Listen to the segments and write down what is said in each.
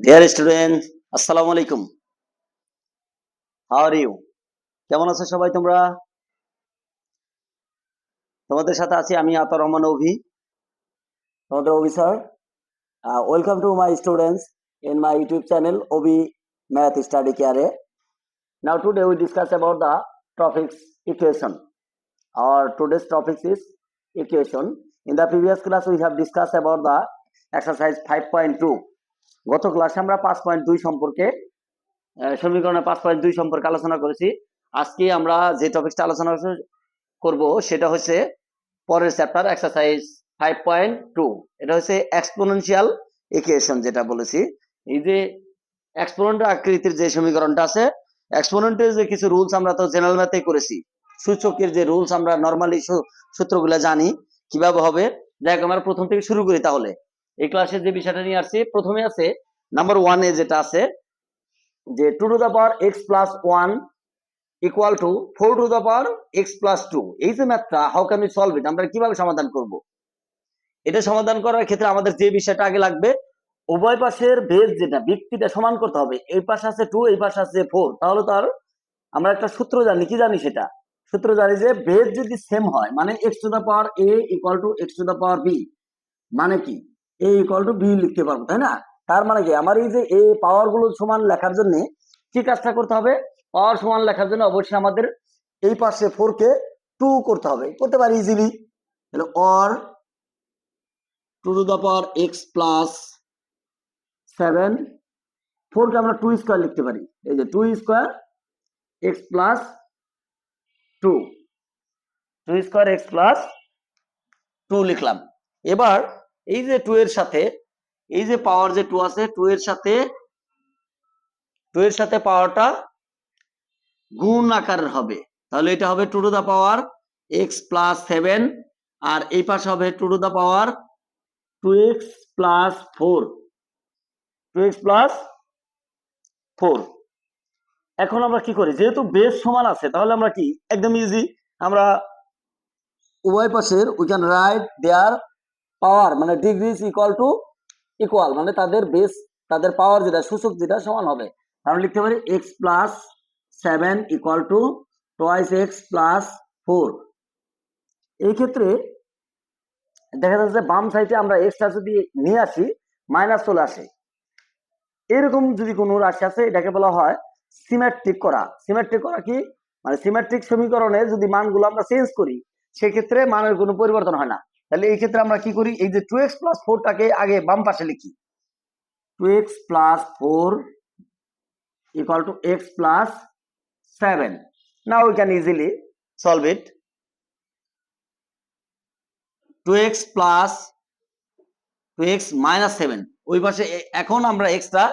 Dear student আসসালামু আলাইকুম are you কেমন আছো সবাই তোমরা? তোমাদের সাথে আছি আমি আতর রহমান অভি। তোমাদের Abhi sir welcome to my students in my YouTube channel Abhi math study কেয়ারে now today we discuss about the topics equation our today's topic is equation. In the previous class, we have discussed about the exercise 5.2 গত ক্লাসে আমরা পাঁচ point দুই সম্পর্কে আহ, সমীকরণের পাঁচ point দুই সম্পর্কে আলোচনা করেছি। আজকে আমরা যে টপিকটা আলোচনা করব সেটা হচ্ছে পরের chapter exercise five point two এটা হচ্ছে এক্সপোনেনশিয়াল ইকুয়েশন যেটা বলেছি। এই যে এক্সপোনেন্ট আকৃতির যে সমীকরণটা আছে এক্সপোনেন্টের যে কিছু রুলস আমরা তো জেনারেল ম্যাথে করেছি সূচকের যে রুলস আমরা নর্মালি সূত্রগুলো জানি কীভাবে হবে? দেখ আমরা প্রথম থেকে শুরু করি তাহলে। এই ক্লাসের যে বিষয়টা নিয়ে আসছি, প্রথমে আছে নাম্বার ওয়ানে যেটা আছে, যে two to the power x plus one equal to four to the power x plus two এই যে ম্যাথটা how can we solve it আমরা কীভাবে সমাধান করব? এটা সমাধান করার ক্ষেত্রে আমাদের যে বিষয়টা আগে লাগবে, উভয় পাশের ভেজ যেটা, ভিত্তিটা সমান করতে হবে। এই পাশে আছে টু এই পাশে আছে ফোর তাহলে তার আমরা একটা সূত্র জানি, কি জানি সেটা? সূত্র জানি যে ভেজ যদি সেম হয় মানে x to the power a equal to x to the power b মানে কি? এ ইকুয়াল টু বি লিখতে পারব, তাই না? তার মানে কি? আমার এই যে এ পাওয়ারগুলো সমান লেখার জন্য কি কাজটা করতে হবে? পাওয়ার সমান লেখার জন্য অবশ্যই আমাদের এই পাশে ফোর কে টু করতে হবে। করতে পারি ইজিলি তাহলে or two to the power x plus seven four কে আমরা টু স্কোয়ার লিখতে পারি। এই যে two square x plus two two square x plus two লিখলাম। এবার এই যে টু এর সাথে, এই যে পাওয়ার যে টু আছে টু এর সাথে টু এর সাথে পাওয়ারটা গুণ আকারের হবে। তাহলে এটা হবে two to the power x plus seven আর এই পাশে হবে two to the power two x plus four two x plus four এখন আমরা কি করি? যেহেতু বেস সমান আছে, তাহলে আমরা কি? একদম ইজি আমরা উভয় পাশের we can write their power মানে degree is equal to equal মানে তাদের বেস তাদের পাওয়ার যেটা, সূচক যেটা সমান হবে। আমরা লিখতে পারি x plus seven equal to twice x plus four এই ক্ষেত্রে দেখা যাচ্ছে বাম সাইডে আমরা এক্সট্রা যদি নিয়ে আসি মাইনাস চলে আসে। এরকম যদি কোনো রাশি আছে, এটাকে বলা হয় সিমেট্রিক করা। সিমেট্রিক করা কি? মানে সিমেট্রিক সমীকরণে যদি মানগুলো আমরা চেঞ্জ করি, সেক্ষেত্রে মানের কোনো পরিবর্তন হয় না। তাহলে এই ক্ষেত্রে আমরা কি করি? এই যে টু এক্স প্লাস ফোরটাকে আগে বাম পাশে লিখি। Two x plus four equal to x plus seven now we can easily solve it two x plus two x minus seven ওই পাশে এখন আমরা এক্সটা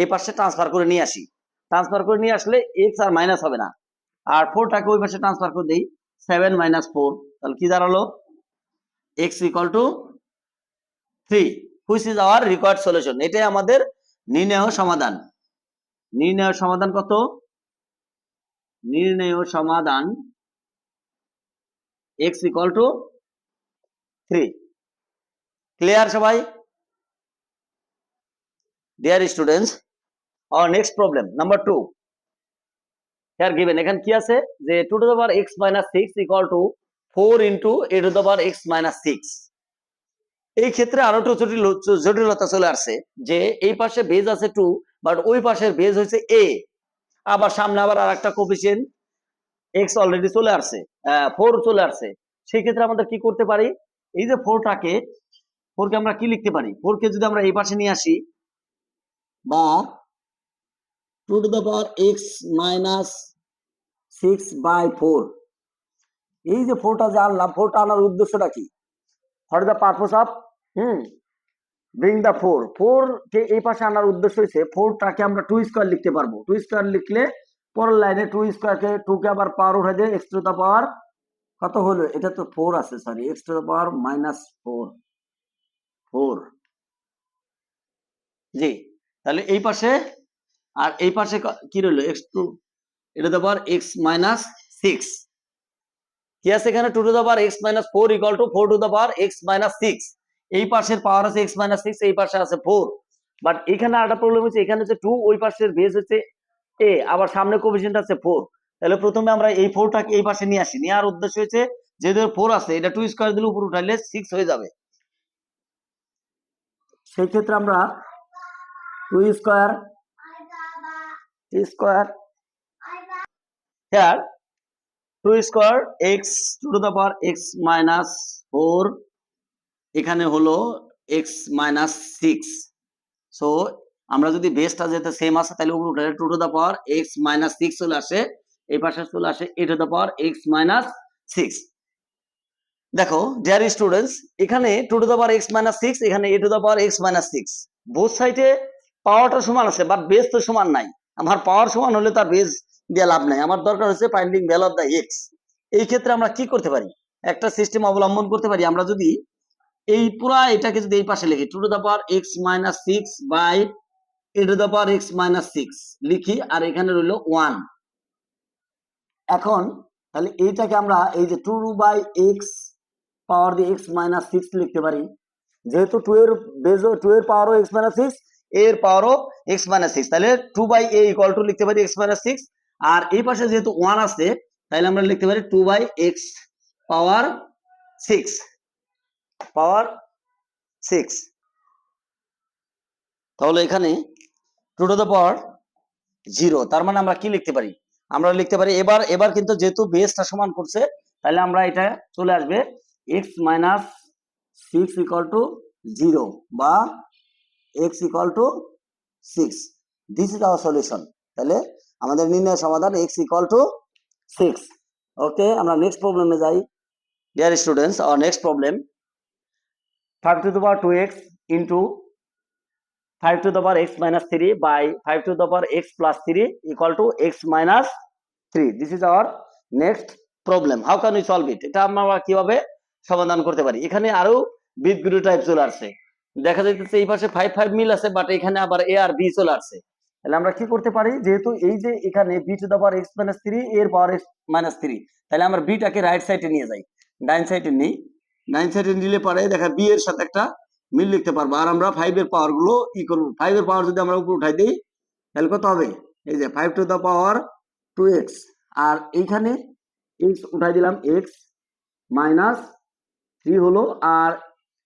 এই পাশে ট্রান্সফার করে নিয়ে আসি। ট্রান্সফার করে নিয়ে আসলে এক্স আর মাইনাস হবে না। আর ফোরটাকে ওই পাশে ট্রান্সফার করে দিই। সেভেন মাইনাস ফোর তাহলে কি দাঁড়াল? X equal to three which is our required solution এটাই আমাদের নির্ণয় সমাধান। নির্ণয় সমাধান কত? নির্ণয় সমাধান x equal to three clear সবাই? Dear students our next problem, number 2 here given, এখানে কি আছে? যে 2 to the power x minus 6 equal to 4 into a to the power x minus 6 এই ক্ষেত্রে আরও একটু জটিল জটিলতা চলে আসছে যে এই পাশে বেজ আছে টু বাট ওই পাশের বেজ হচ্ছে এ আবার সামনে আবার আরেকটা কোফিসিয়েন্ট এক্স অলরেডি চলে আসছে ফোর চলে আসছে। সেই ক্ষেত্রে আমাদের কি করতে পারি? এই যে 4টাকে 4 কে আমরা কি লিখতে পারি? 4 কে যদি আমরা এই পাশে নিয়ে আসি, বা two to the power x minus six by four এই যে ফোরটা যে আনলাম, ফোরটা আনার উদ্দেশ্যটা কি? What the purpose of hmm bring the four four কে এই পাশে আনার উদ্দেশ্য হচ্ছে ফোরটাকে আমরা টু স্কোয়ার লিখতে পারব। টু স্কোয়ার লিখলে পরের লাইনে টু স্কোয়ারকে টু কে আবার পাওয়ার উঠে দিয়ে এক্স টু দ্য পাওয়ার কত হলো? এটা তো ফোর আছে sorry x to the power minus four four জি, তাহলে এই পাশে, আর এই পাশে কি রইল? এক্স টু এটা তো আবার এক্স মাইনাস সিক্স কি আছে এখানে two to the power x minus four to the power x minus এই পাশের পাওয়ার আছে এক্স মাইনাস এই পাশে আছে ফোর বাট এখানে একটা প্রবলেম হচ্ছে, এখানে হচ্ছে টু ওই পাশের বেস হচ্ছে এ আবার সামনে কোভিশনটা আছে ফোর তাহলে প্রথমে আমরা এই ফোরটাকে এই পাশে নিয়ে আসি। নেওয়ার উদ্দেশ্য হচ্ছে, যেহেতু ফোর আছে, এটা টু স্কোয়ার দিলে উপর উঠাইলে সিক্স হয়ে যাবে। সেই ক্ষেত্রে আমরা two square square here 2 square x two to the power x minus four এখানে হলো এক্স মাইনাস সিক্স সো আমরা যদি বেসটা যেতে সেম আসে তাহলে উপর উঠে two to the power x minus six চলে আসে। এই পাশে চলে আসে a to the power x minus six দেখো ডিয়ার স্টুডেন্টস এখানে two to the power x minus six এখানে a to the power x minus six both সাইডে পাওয়ারটা সমান আছে বাট বেস তো সমান নাই। আমার পাওয়ার সমান হলে তার বেস দিয়ে লাভ নাই। আমার দরকার হচ্ছে finding value of the x এই ক্ষেত্রে আমরা কি করতে পারি? একটা সিস্টেম অবলম্বন করতে পারি। আমরা যদি এই পুরা এটাকে যদি এই পাশে লিখি two to the power x minus six by a to the power x minus six লিখি, আর এখানে রইল ওয়ান এখন তাহলে এইটাকে আমরা এই যে টু বাই এক্স পাওয়ার দিয়ে এক্স মাইনাস সিক্স লিখতে পারি। যেহেতু টু এর বেজ টু এর পাওয়ারও এক্স মাইনাস সিক্স এর পাওয়ারও এক্স মাইনাস সিক্স তাহলে two by a equal to লিখতে পারি এক্স মাইনাস সিক্স আর এই পাশে যেহেতু ওয়ান আছে, তাহলে আমরা লিখতে পারি two by x power six power six তাহলে এখানে two to the power zero তার মানে আমরা কি লিখতে পারি? আমরা লিখতে পারি, এবার এবার কিন্তু যেহেতু বেসটা সমান করছে, তাহলে আমরা এটা চলে আসবে x minus six equal to zero বা x equal to six this is our solution তাহলে আমাদের নির্ণয় সমাধান x equal to six okay আমরা নেক্সট প্রবলেমে যাই। Dear students our next problem five to the power two x into five to the power x minus three by five to the power x plus three equal to x minus three this is our next problem how can we solve it এটা আমরা কীভাবে সমাধান করতে পারি? এখানে আরও বিদগুরু type চলে আসছে। দেখা যাইতেছে এই পাশে ফাইভ ফাইভ মিল আছে বাট এখানে আবার এ আর বি চলে আসছে। তাহলে আমরা কি করতে পারি? যেহেতু এই যে এখানে b to the power x minus three এর পাওয়ার এক্স মাইনাস থ্রি তাহলে আমরা বিটাকে রাইট সাইডে নিয়ে যাই। ডাইন সাইডে নিই। ডাইন সাইডে নিলে পরে দেখা বি এর সাথে একটা মিল লিখতে পারব। আর আমরা ফাইভ এর পাওয়ারগুলো ই করব। ফাইভ এর পাওয়ার যদি আমরা উপর উঠাই দিই, তাহলে কত হবে? এই যে five to the power two x আর এইখানে এক্স উঠাই দিলাম এক্স মাইনাস থ্রি হলো। আর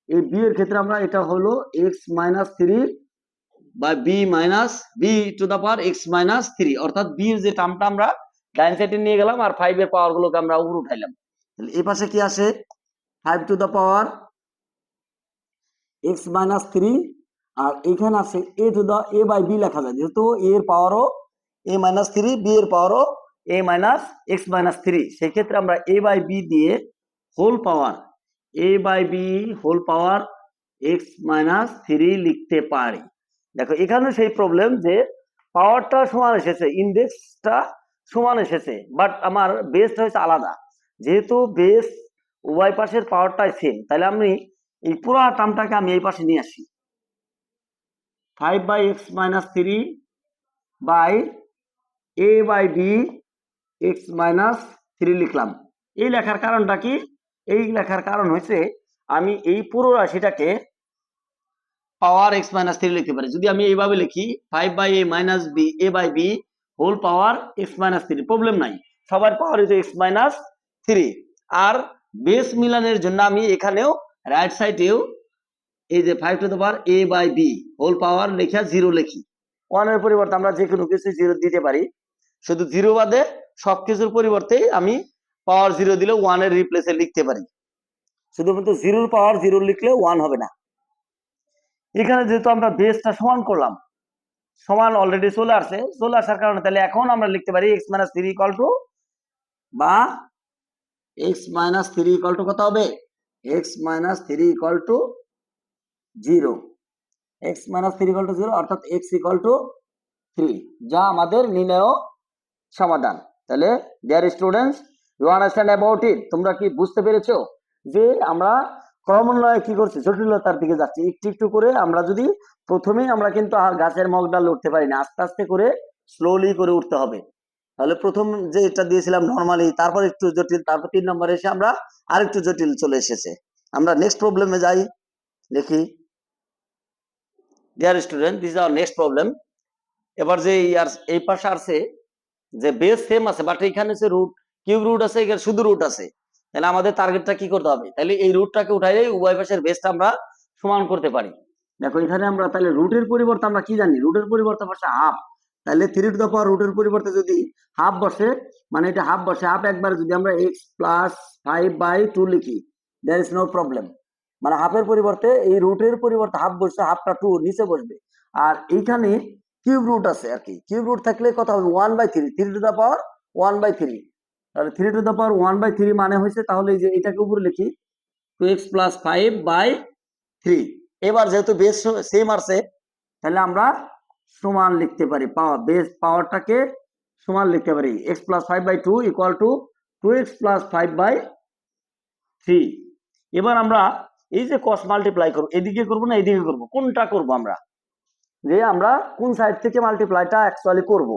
এই বি এর ক্ষেত্রে আমরা এটা হলো এক্স মাইনাস থ্রি বা b minus b to the power x minus three অর্থাৎ বি যে টার্মটা আমরা ডাইন সাইডে নিয়ে গেলাম আর ফাইভ এর পাওয়ার গুলোকে আমরা উপর উঠাইলাম। তাহলে এই পাশে কি আসে five to the power x minus three আর এখানে আছে A to the A by B লেখা যায়। যেহেতু এ এর পাওয়ারও এ মাইনাস থ্রি বি এর পাওয়ারও a minus x minus three সেক্ষেত্রে আমরা এ বাই বি দিয়ে whole power a by b whole power x minus three লিখতে পারি। দেখো এখানে সেই প্রবলেম যে পাওয়ারটা সমান এসেছে ইন্ডেক্সটা সমান এসেছে বাট আমার বেসটা হচ্ছে আলাদা। যেহেতু বেস উভয় পাশের পাওয়ারটাই সেম তাহলে আমি এই পুরো টার্মটাকে আমি এই পাশে নিয়ে আসি। Five by x minus three by a by b x minus three লিখলাম। এই লেখার কারণটা কি? এই লেখার কারণ হচ্ছে আমি এই পুরো রাশিটাকে পাওয়ার এক্স মাইনাস থ্রি লিখতে পারি। যদি আমি এইভাবে লিখি five by a minus b a by b whole power x minus three problem নাই। সবার পাওয়ার হচ্ছে এক্স মাইনাস থ্রি আর বেস মিলানের জন্য আমি এখানেও রাইট সাইডেও এই যে five to the power a by b whole power লেখা জিরো লিখি। ওয়ানের পরিবর্তে আমরা যে কোনো কিছু জিরো দিতে পারি। শুধু জিরো বাদে সবকিছুর পরিবর্তে আমি পাওয়ার জিরো দিলে ওয়ানের রিপ্লেসে লিখতে পারি। শুধুমাত্র জিরোর পাওয়ার জিরো লিখলে ওয়ান হবে না। এখানে যেহেতু আমরা বেসটা সমান করলাম, সমান অলরেডি চলে আসছে, চলে আসার কারণে তাহলে এখন আমরা লিখতে পারি x minus three equal to বা x minus three equal to কত হবে? X minus three equal to zero x minus three equal to zero অর্থাৎ এক্স ইকাল টু থ্রি যা আমাদের নির্ণয় সমাধান। তাহলে dear students you understand about it তোমরা কি বুঝতে পেরেছ? যে আমরা ক্রমান্বয়ে কি করছি? জটিলতার দিকে যাচ্ছি। একটু একটু করে আমরা যদি প্রথমেই আমরা কিন্তু গাছের মগ ডাল উঠতে পারি না, আস্তে আস্তে করে স্লোলি করে উঠতে হবে। তাহলে প্রথম যে এটা দিয়েছিলাম নর্মালি তারপর একটু জটিল, তারপর তিন নম্বরে এসে আমরা আরেকটু জটিল চলে এসেছে। আমরা নেক্সট প্রবলেমে যাই, দেখি। Dear student this our next problem এবার যে এই আর, এই পাশে আসছে যে বেস সেম আছে বাট এখানে যে রুট কিউব রুট আছে, এখানে শুধু রুট আছে। তাহলে আমাদের টার্গেটটা কি করতে হবে? তাহলে এই রুটটাকে উঠাই উভয় পাশের বেসটা আমরা সমান করতে পারি। দেখো, এখানে আমরা তাহলে রুটের পরিবর্তে আমরা কি জানি? রুটের পরিবর্তে বসে হাফ তাহলে থ্রি টু দ্য পাওয়ার রুটের পরিবর্তে যদি হাফ বসে মানে এটা হাফ বসে হাফ একবার যদি আমরা x plus five by two লিখি দেয়ার ইজ নো প্রবলেম মানে হাফের পরিবর্তে, এই রুটের পরিবর্তে হাফ বসছে হাফটা টু নিচে বসবে। আর এইখানে কিউব রুট আছে আর কি। কিউব রুট থাকলে কত হবে? One by three three to the power one by three তাহলে three to the power one by three মানে হয়েছে, তাহলে এই যে এটাকে উপরে লিখি two x plus five by three এবার যেহেতু বেস সেম আসছে তাহলে আমরা সমান লিখতে পারি পাওয়ার বেস পাওয়ারটাকে সমান লিখতে পারি। X plus five by two equal to two x plus five by three এবার আমরা এই যে কস মাল্টিপ্লাই করব, এদিকে করব না এদিকে করব? কোনটা করব আমরা? যে আমরা কোন সাইড থেকে মাল্টিপ্লাইটা অ্যাকচুয়ালি করব?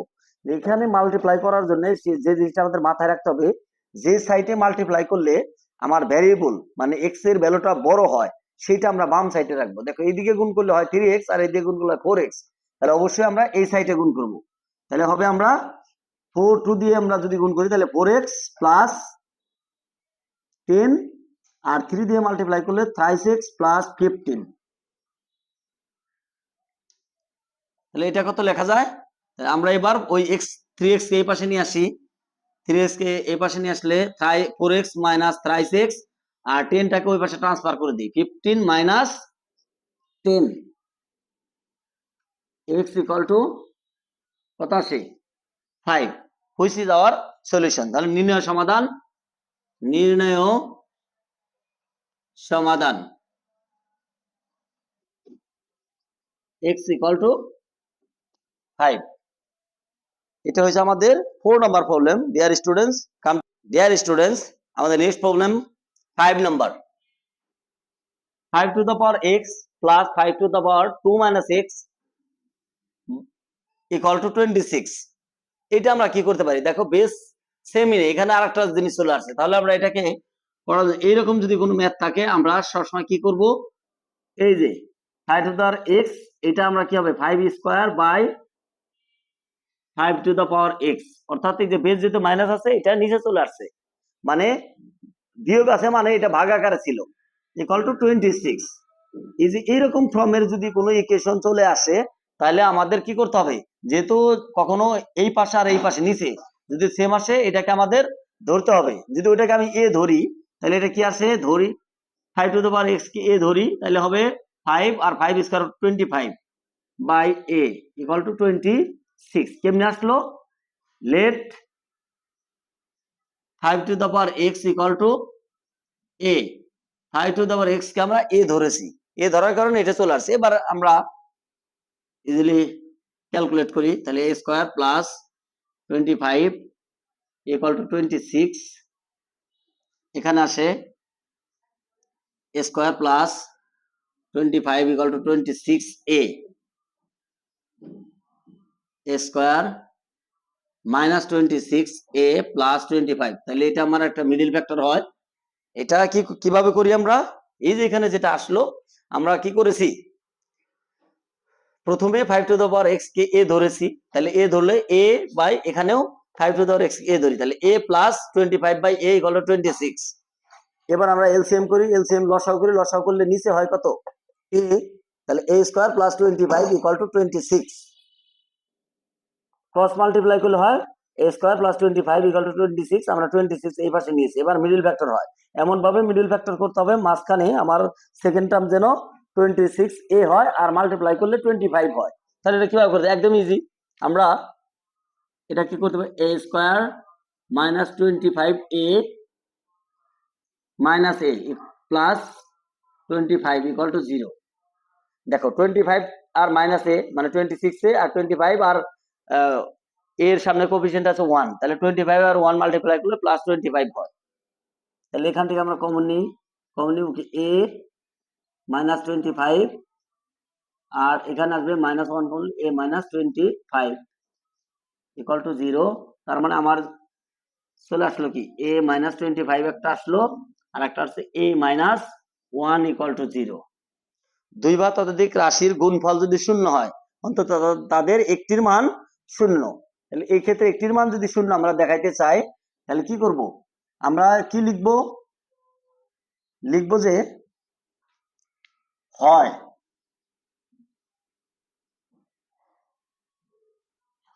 এখানে মাল্টিপ্লাই করার জন্য যে জিনিসটা আমাদের মাথায় রাখতে হবে, যে সাইডে মাল্টিপ্লাই করলে আমার ভ্যারিয়েবল মানে এক্সের ভ্যালুটা বড় হয় সেটা আমরা বাম সাইডে রাখব। দেখো, এইদিকে গুণ করলে হয় থ্রি এক্স আর এইদিকে গুণ করলে ফোর এক্স তাহলে অবশ্যই আমরা এই সাইডে গুণ করব। তাহলে হবে আমরা ফোর টু দিয়ে আমরা যদি গুণ করি, তাহলে ফোর এক্স প্লাস টেন আর থ্রি দিয়ে মাল্টিপ্লাই করলে থ্রাইস এক্স প্লাস ফিফটিন তাহলে এটা কত লেখা যায়? আমরা এবার ওই এক্স থ্রি এক্স কে এই পাশে নিয়ে আসি। থ্রি এক্স কে এই পাশে নিয়ে আসলে three four x minus thrice x আর টেনটাকে ওই পাশে ট্রান্সফার করে দিই। Fifteen minus ten x equal to আসে five which is our solution তাহলে নির্ণয় সমাধান। নির্ণয় সমাধান। এক্স ইকাল টু ফাইভ এটা হচ্ছে আমাদের four number problem dear students come dear students আমাদের next problem five number five to the power x plus five to the power two minus x equal to twenty six এটা আমরা কি করতে পারি? দেখো বেস সেমই এখানে আর একটা জিনিস চলে আসছে। তাহলে আমরা এটাকে করা। এইরকম যদি কোনো ম্যাথ থাকে, আমরা সবসময় কি করব? এই যে ফাইভ টু দ্য এক্স এটা আমরা কি হবে? Five square by five to the power x অর্থাৎ এই যে বেস যেহেতু মাইনাস আছে, এটা নিচে চলে আসছে। মানে বিয়োগ আছে মানে এটা ভাগ আকারে ছিল। ইকুয়াল টু টোয়েন্টি সিক্স এই যে এইরকম ফর্মের যদি কোনো ইকুয়েশন চলে আসে, তাহলে আমাদের কি করতে হবে? যেহেতু কখনো এই পাশে আর এই পাশে নিচে, যদি সেম আসে, এটাকে আমাদের ধরতে হবে। যদি ওটাকে আমি এ ধরি, তাহলে এটা কি আসে? ধরি। Five to the power x K a ধরি, তাহলে হবে five R five square twenty five by a equal to twenty six কেমনি আসলো? Let five to the power x equal to a five to the power x কে আমরা a ধরেছি। এ ধরার কারণে এটা চলে আসছে। এবার আমরা ইজিলি ক্যালকুলেট করি। তাহলে a square plus twenty five equal to twenty six এখানে আসে a square plus twenty five equal to twenty six a square minus twenty six a plus twenty five. তাহলে এটা আমার একটা মিডিল ফ্যাক্টর হয়। এটা কি, কীভাবে করি আমরা? এই যে এখানে যেটা আসলো, আমরা কি করেছি? প্রথমে five to the power x K a ধরেছি। তাহলে এ ধরলে এ বাই এখানেও five to the power x a ধরি। তাহলে a plus twenty five by a twenty six. এবার আমরা এলসিএম করি এলসিএম লসাও করি লসাও করলে নিচে হয় কত? এ তাহলে a square plus twenty five equal to twenty six. Cross multiply করলে হয় a square plus twenty five equal to twenty six আমরা টোয়েন্টি সিক্স এই পাশে নিয়েছি। এবার মিডিল ফ্যাক্টর হয়। এমন ভাবে মিডিল ফ্যাক্টর করতে হবে, মাঝখানে আমার সেকেন্ড টার্ম যেন টোয়েন্টি সিক্স এ হয় আর মাল্টিপ্লাই করলে টোয়েন্টি ফাইভ হয়। তাহলে এটা কীভাবে করতে একদম ইজি আমরা এটা কি করতে হবে? A square minus twenty five a minus a plus twenty five equal to zero দেখো টোয়েন্টি ফাইভ আর মাইনাস এ মানে টোয়েন্টি সিক্স এ আর টোয়েন্টি ফাইভ আর এর সামনে কোফিসিয়েন্ট আছে ওয়ান তাহলে টোয়েন্টি ফাইভ আর ওয়ান মাল্টিপ্লাই করলে প্লাস টোয়েন্টি ফাইভ হয়। তাহলে এখান থেকে আমরা কমন নিই। কমন কি এ মাইনাস টোয়েন্টি ফাইভ আর এখানে আসবে মাইনাস ওয়ান করলে a minus twenty five equal to zero তার মানে আমার চলে আসলো কি? এ মাইনাস টোয়েন্টি ফাইভ একটা আসলো, আর একটা আসছে a minus one equal to zero দুই বা ততোধিক রাশির গুণফল যদি শূন্য হয়, অন্তত তাদের একটির মান শূন্য। তাহলে এই ক্ষেত্রে একটির মান যদি শূন্য আমরা দেখাইতে চাই, তাহলে কি করব? আমরা কি লিখব? লিখব যে হয়।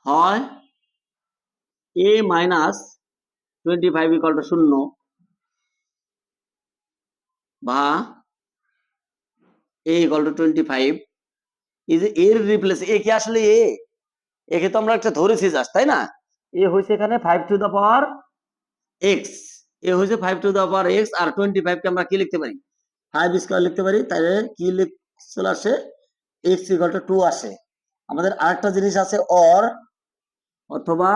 হয় a minus twenty five equal to শূন্য বা a equal to twenty five এর রিপ্লেস এ কি আসলে এ একে তো আমরা একটা ধরেছি জাস্ট তাই না? এ হয়েছে এখানে five to the power x a হয়েছে five to the power x R twenty ফাইভকে আমরা কি লিখতে পারি? ফাইভ স্কোয়ার লিখতে পারি, তাহলে কি চলে আসে? এক্স ইকাল টু টু আসে। আমাদের আরেকটা জিনিস আছে অর অথবা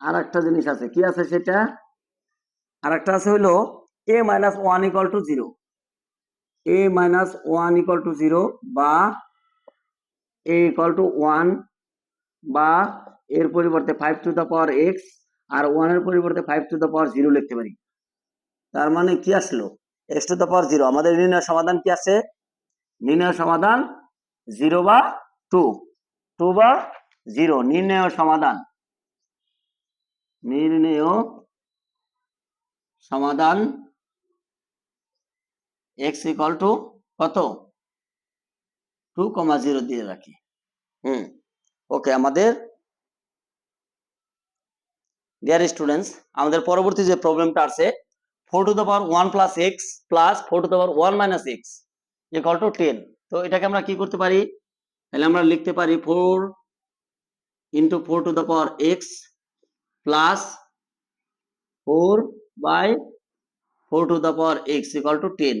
আর একটা জিনিস আছে। কি আছে সেটা? আর একটা আছে হলো a minus one equal to zero a minus one equal to zero বা এ ইকাল টু ওয়ান বা এর পরিবর্তে five to the power x আর ওয়ানের পরিবর্তে five to the power zero লিখতে পারি। তার মানে কি আসলো? X to the power zero আমাদের নির্ণয় সমাধান কি আছে? নির্ণয় সমাধান জিরো বা টু টু বা জিরো নির্ণয় সমাধান। নির্ণয় সমাধান এক্স ইকাল কত? টু কমা জিরো দিয়ে রাখি। হুম, ওকে, আমাদের ডিয়ার স্টুডেন্টস আমাদের পরবর্তী যে প্রবলেমটা আছে four to the power one plus x plus four to the power one minus x equal to ten তো এটাকে আমরা কি করতে পারি? তাহলে আমরা লিখতে পারি four into four to the power x plus four by four to the power x equal to ten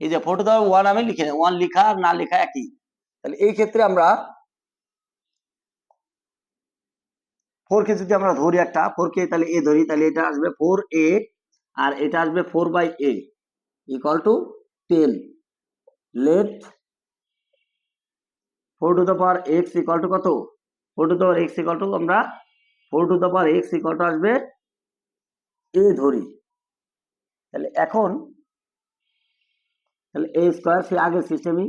এই যে ফোর টু ওয়ান আমি লিখে ওয়ান লিখা আর না লেখা একই। তাহলে এই ক্ষেত্রে আমরা ফোর কে যদি আমরা ধরি একটা ফোর কে তাহলে এ ধরি, তাহলে এটা আসবে ফোর এ আর এটা আসবে four by a equal to ten let four to the power x equal to কত? Four to the power x equal to আমরা four to the power x equal to আসবে এ ধরি। তাহলে এখন তাহলে এ স্কোয়ার সে আগের সিস্টেমই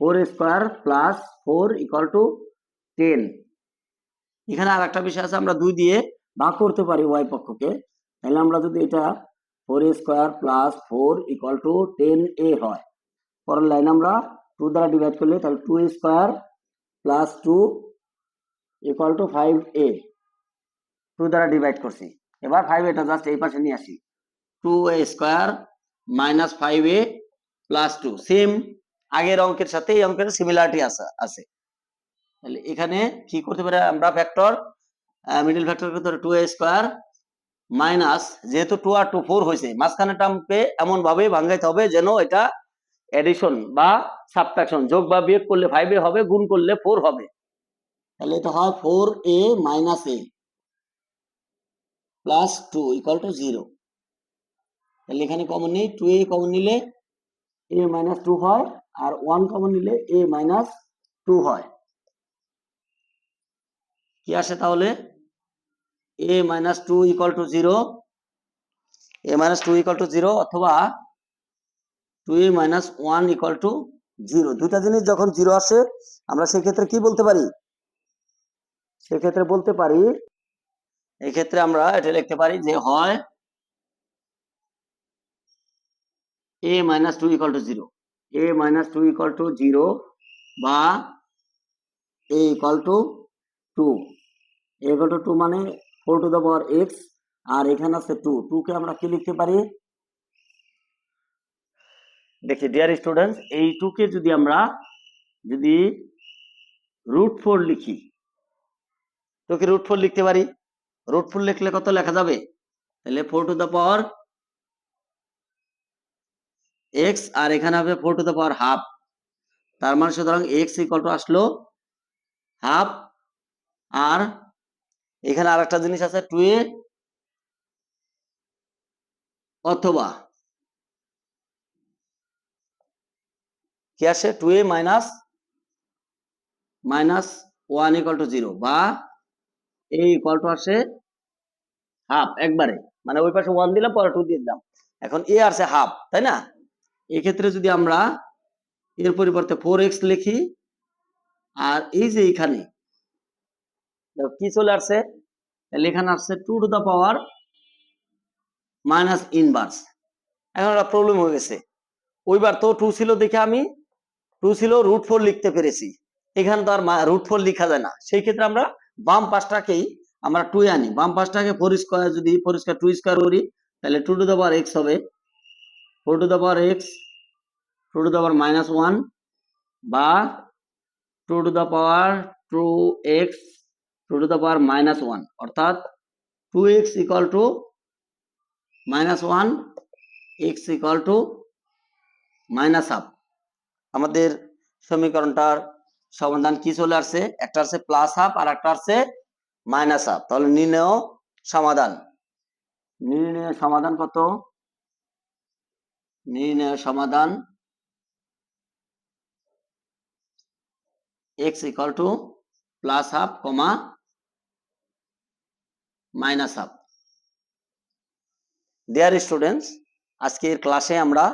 four square plus four equal to ten এখানে আর একটা বিষয় আছে, আমরা দুই দিয়ে ভাগ করতে পারি ওয়াই পক্ষকে। তাহলে আমরা যদি এটা four square plus four equal to ten a হয়, পরের লাইন আমরা টু দ্বারা ডিভাইড করলে তাহলে two square plus two equal to five a two দ্বারা ডিভাইড করছি। এবার ফাইভ এটা জাস্ট এই পাশে নিয়ে আসি। Two a square minus five a plus two same আগের অঙ্কের সাথে এই অঙ্কের সিমিলারিটি আছে আছে। তাহলে এখানে কি করতে পারি আমরা ফ্যাক্টর মিডল ফ্যাক্টর করতে পারি টু এ স্কোয়ার মাইনাস যেহেতু টু আর টু ফোর হয়েছে, মাঝখানে টার্মকে এমন ভাবে ভাঙাইতে হবে যেন এটা এডিশন বা সাবট্রাকশন যোগ বা বিয়োগ করলে ফাইভ হবে, গুণ করলে ফোর হবে। তাহলে এটা হয় four a minus a plus two equal to zero তাহলে এখানে কমন নেই টু এ কমন নিলে এ মাইনাস টু হয়, আর ওয়ান কমন নিলে এ মাইনাস টু হয়। কি আসে তাহলে? A minus two equal to zero a minus two equal to zero অথবা two a minus one equal to zero দুটা জিনিস যখন জিরো আসে, আমরা সেক্ষেত্রে কি বলতে পারি? সেক্ষেত্রে বলতে পারি এই ক্ষেত্রে আমরা এটা লিখতে পারি যে হয় a minus two equal to zero a minus two equal to zero বা a equal to two a equal to two মানে four to the power x আর এখানে আছে টু টু কে আমরা কি লিখতে পারি? দেখি ডিয়ার স্টুডেন্টস এই টু কে যদি আমরা যদি রুট ফোর লিখি তো রুট ফোর লিখতে পারি? রুট ফোর লিখলে কত লেখা যাবে? তাহলে four to the power x আর এখানে হবে four to the power half তার মানে সুতরাং এক্স ইকুয়াল টু আসলো হাফ আর এখানে আর একটা জিনিস আছে টু এ অথবা কি আসে two a minus minus one equal to zero বা এ ইকুয়াল টু আসে হাফ একবারে। মানে ওই পাশে ওয়ান দিলাম, পরে টু দিয়ে দিলাম। এখন এ আসে হাফ তাই না? এক্ষেত্রে যদি আমরা এর পরিবর্তে ফোর এক্স লিখি, আর এই যে এইখানে কি চলে আসছে? এখানে আসছে two to the power minus inverse এখন একটা প্রবলেম হয়ে গেছে। ওইবার তো টু ছিল দেখে আমি টু ছিল রুট ফোর লিখতে পেরেছি। এখানে তো আর রুট ফোর লিখা যায় না। সেই ক্ষেত্রে আমরা বাম পাশটাকেই আমরা টু আনি। বাম পাশটাকে ফোর স্কোয়ার যদি ফোর স্কোয়ার টু স্কোয়ার করি, তাহলে two to the power x হবে four to the power x two to the power minus one বা two to the power two x two to the power minus one. অর্থাৎ two x equal to minus one, x equal to minus half. আমাদের সমীকরণটার সমাধান কি চলে আসছে? একটা আছে প্লাস হাফ আর একটা আছে মাইনাস হাফ তাহলে নির্ণয় সমাধান। নির্ণয় সমাধান কত? নির্ণয় সমাধান x equal to plus half comma minus half dear students আজকের ক্লাসে আমরা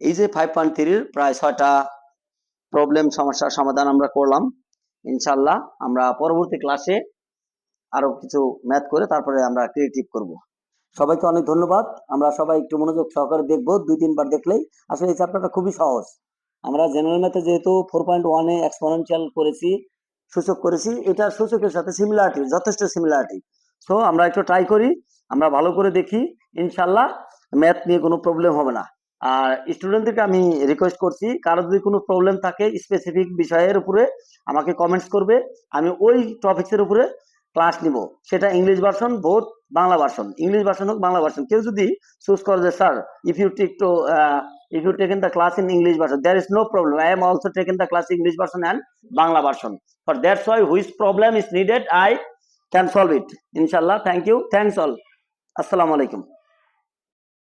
এই যে ফাইভ পয়েন্ট থ্রির প্রায় ছয়টা প্রবলেম সমস্যার সমাধান আমরা করলাম। ইনশাল্লাহ আমরা পরবর্তী ক্লাসে আরও কিছু ম্যাথ করে তারপরে আমরা ক্রিয়েটিভ করব। সবাইকে অনেক ধন্যবাদ। আমরা সবাই একটু মনোযোগ সহকারে দেখব, দুই তিনবার দেখলেই। আসলে এই চ্যাপ্টারটা খুবই সহজ। আমরা জেনারেল ম্যাথে যেহেতু ফোর পয়েন্ট ওয়ানে এক্সপোনেনশিয়াল করেছি, সূচক করেছি, এটা সূচকের সাথে সিমিলারিটি যথেষ্ট সিমিলারিটি সো আমরা একটু ট্রাই করি, আমরা ভালো করে দেখি ইনশাল্লাহ ম্যাথ নিয়ে কোনো প্রবলেম হবে না। আর স্টুডেন্টদেরকে আমি রিকোয়েস্ট করছি, কারও যদি কোনো প্রবলেম থাকে স্পেসিফিক বিষয়ের উপরে আমাকে কমেন্টস করবে, আমি ওই টপিক্সের উপরে ক্লাস নিব সেটা English version both Bangla version English version হোক বাংলা ভার্সন কেউ যদি চুজ করে যে sir if you take to if you taken the class in English version, there is no problem. I am also taking the class English version and Bangla version. For that's why which problem is needed, I can solve it. Inshallah. Thank you. Thanks all. Assalamu alaikum.